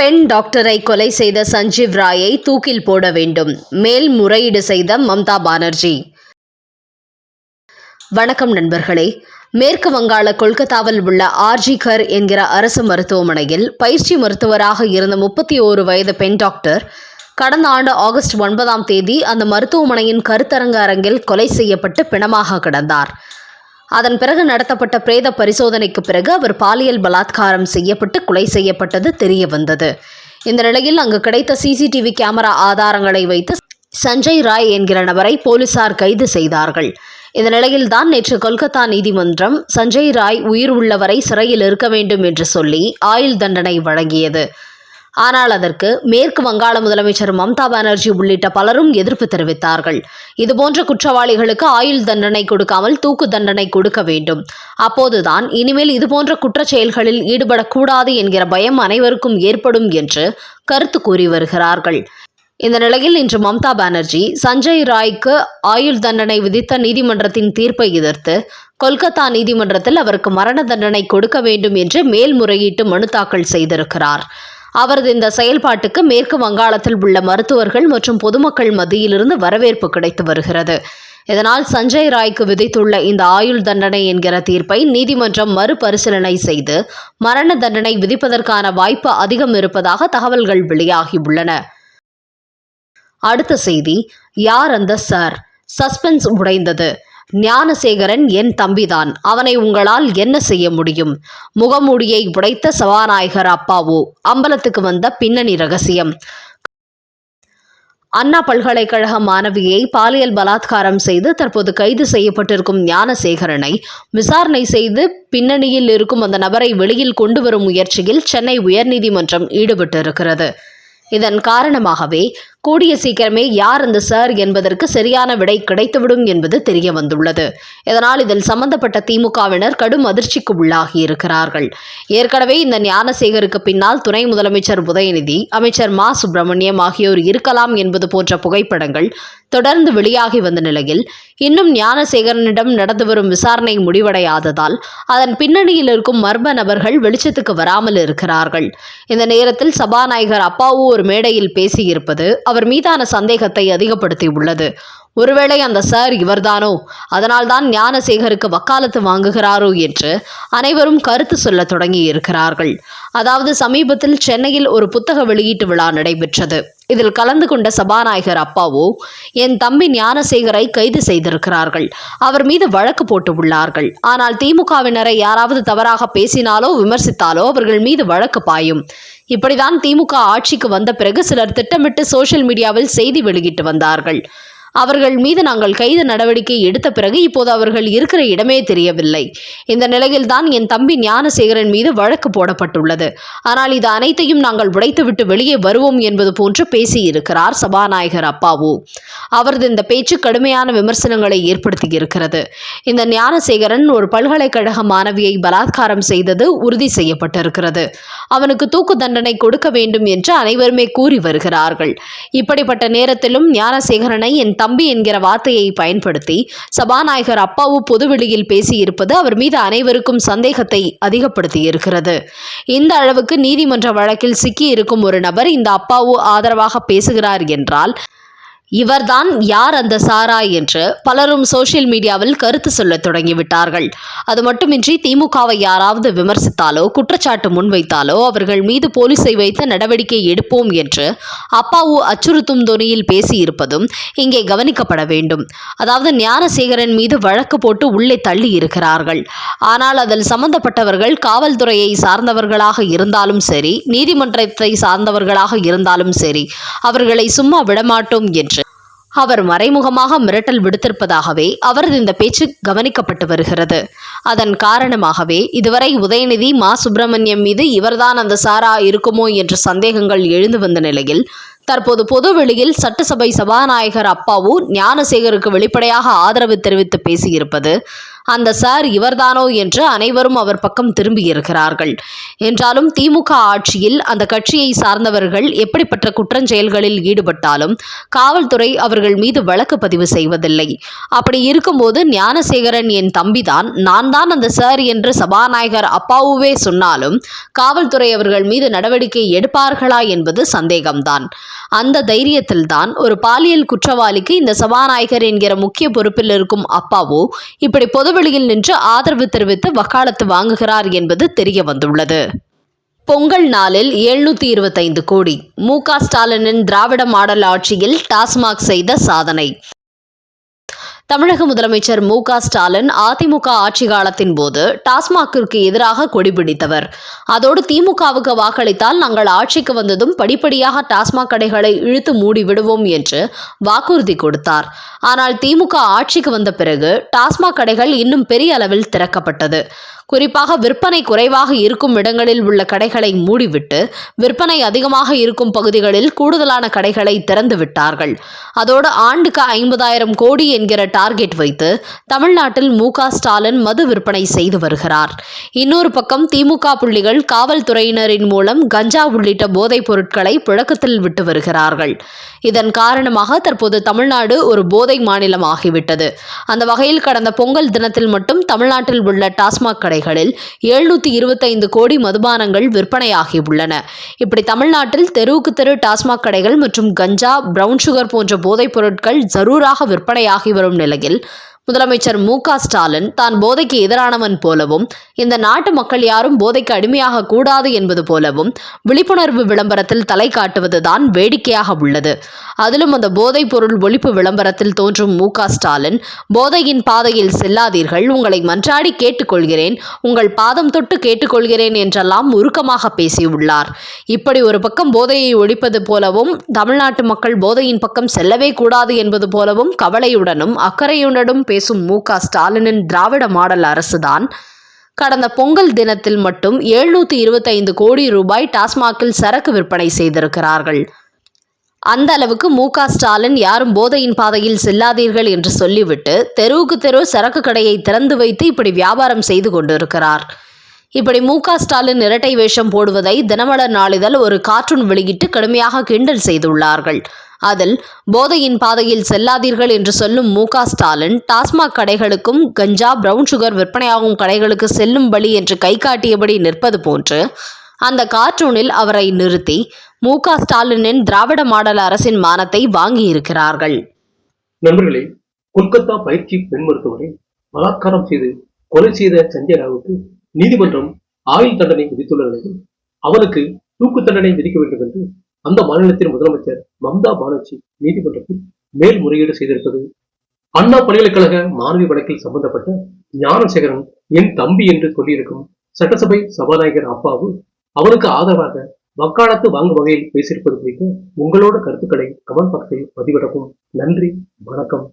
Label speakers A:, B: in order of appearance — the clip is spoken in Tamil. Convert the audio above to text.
A: பெண் டாக்டரை கொலை செய்த சஞ்சீவ் ராயை தூக்கில் போட வேண்டும். மேல்முறையீடு செய்த மம்தா பானர்ஜி. வணக்கம் நண்பர்களே. மேற்கு வங்காள கொல்கத்தாவில் உள்ள ஆர்ஜி கர் என்கிற அரசு மருத்துவமனையில் பயிற்சி மருத்துவராக இருந்த முப்பத்தி ஓரு வயது பெண் டாக்டர் கடந்த ஆண்டு ஆகஸ்ட் ஒன்பதாம் தேதி அந்த மருத்துவமனையின் கருத்தரங்க அரங்கில் கொலை செய்யப்பட்டு பிணமாக கிடந்தார். அதன் பிறகு நடத்தப்பட்ட பிரேத பரிசோதனைக்கு பிறகு அவர் பாலியல் பலாத்காரம் செய்யப்பட்டு கொலை செய்யப்பட்டது தெரிய வந்தது. இந்த நிலையில் அங்கு கிடைத்த சிசிடிவி கேமரா ஆதாரங்களை வைத்து சஞ்சய் ராய் என்கிற நபரை போலீசார் கைது செய்தார்கள். இந்த நிலையில்தான் நேற்று கொல்கத்தா நீதிமன்றம் சஞ்சய் ராய் உயிர் உள்ளவரை சிறையில் இருக்க வேண்டும் என்று சொல்லி ஆயுள் தண்டனை வழங்கியது. ஆனால் அதற்கு மேற்கு வங்காள முதலமைச்சர் மம்தா பானர்ஜி உள்ளிட்ட பலரும் எதிர்ப்பு தெரிவித்தார்கள். இதுபோன்ற குற்றவாளிகளுக்கு ஆயுள் தண்டனை கொடுக்காமல் தூக்கு தண்டனை கொடுக்க வேண்டும். அப்போதுதான் இனிமேல் இதுபோன்ற குற்றச் செயல்களில் ஈடுபடக்கூடாது என்கிற பயம் அனைவருக்கும் ஏற்படும் என்று கருத்து கூறி வருகிறார்கள். இந்த நிலையில் இன்று மம்தா பானர்ஜி சஞ்சய் ராய்க்கு ஆயுள் தண்டனை விதித்த நீதிமன்றத்தின் தீர்ப்பை எதிர்த்து கொல்கத்தா நீதிமன்றத்தில் அவருக்கு மரண தண்டனை கொடுக்க வேண்டும் என்று மேல்முறையீட்டு மனு தாக்கல் செய்திருக்கிறார். அவரது இந்த செயல்பாட்டுக்கு மேற்கு வங்காளத்தில் உள்ள மருத்துவர்கள் மற்றும் பொதுமக்கள் மத்தியிலிருந்து வரவேற்பு கிடைத்து வருகிறது. இதனால் சஞ்சய் ராய்க்கு விதித்துள்ள இந்த ஆயுள் தண்டனை என்கிற தீர்ப்பை நீதிமன்றம் மறுபரிசீலனை செய்து மரண தண்டனை விதிப்பதற்கான வாய்ப்பு அதிகம் இருப்பதாக தகவல்கள் வெளியாகியுள்ளன. அடுத்த செய்தி யார் அந்த சார்? சஸ்பென்ஸ் உடைந்தது. ஞானசேகரன் என் தம்பிதான். அவனை உங்களால் என்ன செய்ய முடியும்? முகமூடியை உடைத்த சபாநாயகர் அப்பாவோ அம்பலத்துக்கு வந்த பின்னணி ரகசியம். அண்ணா பல்கலைக்கழக மாணவியை பாலியல் பலாத்காரம் செய்து தற்போது கைது செய்யப்பட்டிருக்கும் ஞானசேகரனை விசாரணை செய்து பின்னணியில் இருக்கும் அந்த நபரை வெளியில் கொண்டு வரும் முயற்சியில் சென்னை உயர்நீதிமன்றம் ஈடுபட்டிருக்கிறது. இதன் காரணமாகவே கூடிய சீக்கிரமே யார் அந்த சார் என்பதற்கு சரியான விடை கிடைத்துவிடும் என்பது தெரிய வந்துள்ளது இதனால் இதில் சம்பந்தப்பட்ட திமுகவினர் கடும் அதிர்ச்சிக்கு உள்ளாகி இருக்கிறார்கள். ஏற்கனவே இந்த ஞானசேகருக்கு பின்னால் துணை முதலமைச்சர் உதயநிதி அமைச்சர் மா. சுப்பிரமணியம் ஆகியோர் இருக்கலாம் என்பது போன்ற புகைப்படங்கள் தொடர்ந்து வெளியாகி வந்த நிலையில் இன்னும் ஞானசேகரனிடம் நடந்து வரும் விசாரணை முடிவடையாததால் அதன் பின்னணியில் இருக்கும் மர்ம நபர்கள் வெளிச்சத்துக்கு வராமல் இருக்கிறார்கள். இந்த நேரத்தில் சபாநாயகர் அப்பாவு ஒரு மேடையில் பேசியிருப்பது அவர் மீதான சந்தேகத்தை அதிகப்படுத்தி உள்ளது ஒருவேளை அந்த சார் இவர்தானோ? அதனால்தான் ஞானசேகருக்கு வக்காலத்து வாங்குகிறாரோ என்று அனைவரும் கருத்து சொல்ல தொடங்கி இருக்கிறார்கள் அதாவது சமீபத்தில் சென்னையில் ஒரு புத்தக வெளியீட்டு விழா நடைபெற்றது. இதில் கலந்து கொண்ட சபாநாயகர் அப்பாவோ என் தம்பி ஞானசேகரை கைது செய்திருக்கிறார்கள். அவர் மீது வழக்கு போட்டு உள்ளார்கள். ஆனால் திமுகவினரை யாராவது தவறாக பேசினாலோ விமர்சித்தாலோ அவர்கள் மீது வழக்கு பாயும். இப்படிதான் திமுக ஆட்சிக்கு வந்த பிறகு சிலர் திட்டமிட்டு சோஷியல் மீடியாவில் செய்தி வெளியிட்டு வந்தார்கள். அவர்கள் மீது நாங்கள் கைது நடவடிக்கை எடுத்த பிறகு இப்போது அவர்கள் இருக்கிற இடமே தெரியவில்லை. இந்த நிலையில்தான் என் தம்பி ஞானசேகரன் மீது வழக்கு போடப்பட்டுள்ளது. ஆனால் இது அனைத்தையும் நாங்கள் உடைத்துவிட்டு வெளியே வருவோம் என்பது போன்று பேசியிருக்கிறார் சபாநாயகர் அப்பாவு. அவரது இந்த பேச்சு கடுமையான விமர்சனங்களை ஏற்படுத்தியிருக்கிறது. இந்த ஞானசேகரன் ஒரு பல்கலைக்கழக மாணவியை பலாத்காரம் செய்தது உறுதி செய்யப்பட்டிருக்கிறது. அவனுக்கு தூக்கு தண்டனை கொடுக்க வேண்டும் என்று அனைவருமே கூறி வருகிறார்கள். இப்படிப்பட்ட நேரத்திலும் ஞானசேகரனை என் தம்பி என்கிற வார்த்தையை பயன்படுத்தி சபாநாயகர் அப்பாவு பொதுவெளியில் பேசியிருப்பது அவர் மீது அனைவருக்கும் சந்தேகத்தை அதிகப்படுத்தியிருக்கிறது. இந்த அளவுக்கு நீதிமன்ற வழக்கில் சிக்கியிருக்கும் ஒரு நபர் இந்த அப்பாவு ஆதரவாக பேசுகிறார் என்றால் இவர்தான் யார் அந்த சாரா என்று பலரும் சோஷியல் மீடியாவில் கருத்து சொல்லத் தொடங்கிவிட்டார்கள். அது மட்டுமின்றி திமுகவை யாராவது விமர்சித்தாலோ குற்றச்சாட்டு முன்வைத்தாலோ அவர்கள் மீது போலீஸை வைத்து நடவடிக்கை எடுப்போம் என்று அப்பாவு அச்சுறுத்தும் தொனியில் பேசியிருப்பதும் இங்கே கவனிக்கப்பட வேண்டும். அதாவது ஞானசேகரன் மீது வழக்கு போட்டு உள்ளே தள்ளி இருக்கிறார்கள். ஆனால் அதில் சம்பந்தப்பட்டவர்கள் காவல்துறையை சார்ந்தவர்களாக இருந்தாலும் சரி நீதிமன்றத்தை சார்ந்தவர்களாக இருந்தாலும் சரி அவர்களை சும்மா விடமாட்டோம் என்று அவர் மறைமுகமாக மிரட்டல் விடுத்திருப்பதாகவே அவரது இந்த பேச்சு கவனிக்கப்பட்டு வருகிறது. அதன் காரணமாகவே இதுவரை உதயநிதி மா. சுப்பிரமணியம் மீது இவர்தான் அந்த சாரா இருக்குமோ என்ற சந்தேகங்கள் எழுந்து வந்த நிலையில் தற்போது பொதுவெளியில் சட்டசபை சபாநாயகர் அப்பாவு ஞானசேகருக்கு வெளிப்படையாக ஆதரவு தெரிவித்து பேசியிருப்பது அந்த சார் இவர்தானோ என்று அனைவரும் அவர் பக்கம் திரும்பியிருக்கிறார்கள் என்றாலும் திமுக ஆட்சியில் அந்த கட்சியை சார்ந்தவர்கள் எப்படிப்பட்ட குற்றஞ்செயல்களில் ஈடுபட்டாலும் காவல்துறை அவர்கள் மீது வழக்கு பதிவு செய்வதில்லை. அப்படி இருக்கும்போது ஞானசேகரன் என் தம்பிதான் நான் தான் அந்த சார் என்று சபாநாயகர் அப்பாவுவே சொன்னாலும் காவல்துறை அவர்கள் மீது நடவடிக்கை எடுப்பார்களா என்பது சந்தேகம்தான். அந்த தைரியத்தில்தான் ஒரு பாலியல் குற்றவாளிக்கு இந்த சபாநாயகர் என்கிற முக்கிய பொறுப்பில் இருக்கும் அப்பாவோ இப்படி பொதுவெளியில் நின்று ஆதரவு தெரிவித்து வக்காலத்து வாங்குகிறார் என்பது தெரிய வந்துள்ளது. பொங்கல் நாளில் எழுநூத்தி இருபத்தைந்து கோடி மு க ஸ்டாலினின் திராவிட மாடல் ஆட்சியில் டாஸ்மாக் செய்த சாதனை. தமிழக முதலமைச்சர் மு ஸ்டாலின் அதிமுக ஆட்சி காலத்தின் போது டாஸ்மாகிற்கு எதிராக கொடிபிடித்தவர் அதோடு திமுகவுக்கு வாக்களித்தால் நாங்கள் ஆட்சிக்கு வந்ததும் படிப்படியாக டாஸ்மாக் கடைகளை இழுத்து மூடி விடுவோம் என்று வாக்குறுதி கொடுத்தார். ஆனால் திமுக ஆட்சிக்கு வந்த பிறகு டாஸ்மாக் கடைகள் இன்னும் பெரிய அளவில் திறக்கப்பட்டது. குறிப்பாக விற்பனை குறைவாக இருக்கும் இடங்களில் உள்ள கடைகளை மூடிவிட்டு விற்பனை அதிகமாக இருக்கும் பகுதிகளில் கூடுதலான கடைகளை திறந்து விட்டார்கள். அதோடு ஆண்டுக்கு ஐம்பதாயிரம் கோடி என்கிற டார்கெட் வைத்து தமிழ்நாட்டில் மு ஸ்டாலின் மது விற்பனை செய்து வருகிறார். இன்னொரு பக்கம் திமுக புள்ளிகள் காவல்துறையினரின் மூலம் கஞ்சா உள்ளிட்ட போதைப் பொருட்களை புழக்கத்தில் விட்டு வருகிறார்கள். இதன் காரணமாக தற்போது தமிழ்நாடு ஒரு போதை மாநிலம் ஆகிவிட்டது அந்த வகையில் கடந்த பொங்கல் தினத்தில் மட்டும் தமிழ்நாட்டில் உள்ள டாஸ்மாக் கடை கடைகளில் எழுநூத்தி இருபத்தைந்து கோடி மதுபானங்கள் விற்பனையாகி உள்ளன இப்படி தமிழ்நாட்டில் தெருவுக்கு தெரு டாஸ்மாக் கடைகள் மற்றும் கஞ்சா பிரவுன் சுகர் போன்ற போதைப் பொருட்கள் ஜரூராக விற்பனையாகி வரும் நிலையில் முதலமைச்சர் மு ஸ்டாலின் தான் போதைக்கு எதிரானவன் போலவும் இந்த நாட்டு மக்கள் யாரும் போதைக்கு அடிமையாக கூடாது என்பது போலவும் விழிப்புணர்வு விளம்பரத்தில் தலை காட்டுவதுதான் வேடிக்கையாக உள்ளது. அதிலும் அந்த போதைப் பொருள் ஒழிப்பு விளம்பரத்தில் தோன்றும் மு ஸ்டாலின் போதையின் பாதையில் செல்லாதீர்கள் உங்களை மன்றாடி கேட்டுக்கொள்கிறேன் உங்கள் பாதம் தொட்டு கேட்டுக்கொள்கிறேன் என்றெல்லாம் உருக்கமாக பேசியுள்ளார். இப்படி ஒரு பக்கம் போதையை ஒழிப்பது போலவும் தமிழ்நாட்டு மக்கள் போதையின் பக்கம் செல்லவே கூடாது என்பது போலவும் கவலையுடனும் அக்கறையுடனும் பேசும் மு க ஸ்டாலினின் திராவிட மாடல் அரசுதான். கடந்த பொங்கல் தினத்தில் மட்டும் எழுநூத்தி இருபத்தைந்து கோடி ரூபாய் டாஸ்மாகில் சரக்கு விற்பனை செய்திருக்கிறார்கள். அந்த அளவுக்கு மு க ஸ்டாலின் யாரும் போதையின் பாதையில் செல்லாதீர்கள் என்று சொல்லிவிட்டு தெருவுக்கு தெரு சரக்கு கடையை திறந்து வைத்து இப்படி வியாபாரம் செய்து கொண்டிருக்கிறார். இப்படி மு க ஸ்டாலின் இரட்டை வேஷம் போடுவதை தினமலர் நாளிதழ் ஒரு கார்ட்டூன் வெளியிட்டு கடுமையாக கிண்டல் செய்துள்ளார்கள். அதில் போதையின் பாதையில் செல்லாதீர்கள் என்று சொல்லும் மு க ஸ்டாலின் டாஸ்மாக் கடைகளுக்கும் கஞ்சா பிரவுன் சுகர் விற்பனையாகும் கடைகளுக்கு செல்லும் வழி என்று கை காட்டியபடி நிற்பது போன்று அந்த கார்ட்டூனில் அவரை நிறுத்தி மு க ஸ்டாலினின் திராவிட மாடல் அரசின் மானத்தை வாங்கியிருக்கிறார்கள்.
B: நண்பர்களே கொல்கத்தா பயிற்சி பெண் மருத்துவரை பலாத்காரம் செய்து கொலை செய்த சஞ்சய் ராவுக்கு நீதிமன்றம் ஆயுள் தண்டனை விதித்துள்ள நிலையில் அவனுக்கு தூக்கு தண்டனை விதிக்க வேண்டும் என்று அந்த மாநிலத்தின் முதலமைச்சர் மம்தா பானர்ஜி நீதிமன்றத்தில் மேல்முறையீடு செய்திருப்பது. அண்ணா பல்கலைக்கழக மாணவி வழக்கில் சம்பந்தப்பட்ட ஞானசேகரன் என் தம்பி என்று சொல்லியிருக்கும் சட்டசபை சபாநாயகர் அப்பாவு அவனுக்கு ஆதரவாக வக்காலத்து வாங்கும் வகையில் பேசியிருப்பது குறித்து உங்களோட கருத்துக்களை கமெண்ட் பாக்ஸில் பதிவிடவும். நன்றி வணக்கம்.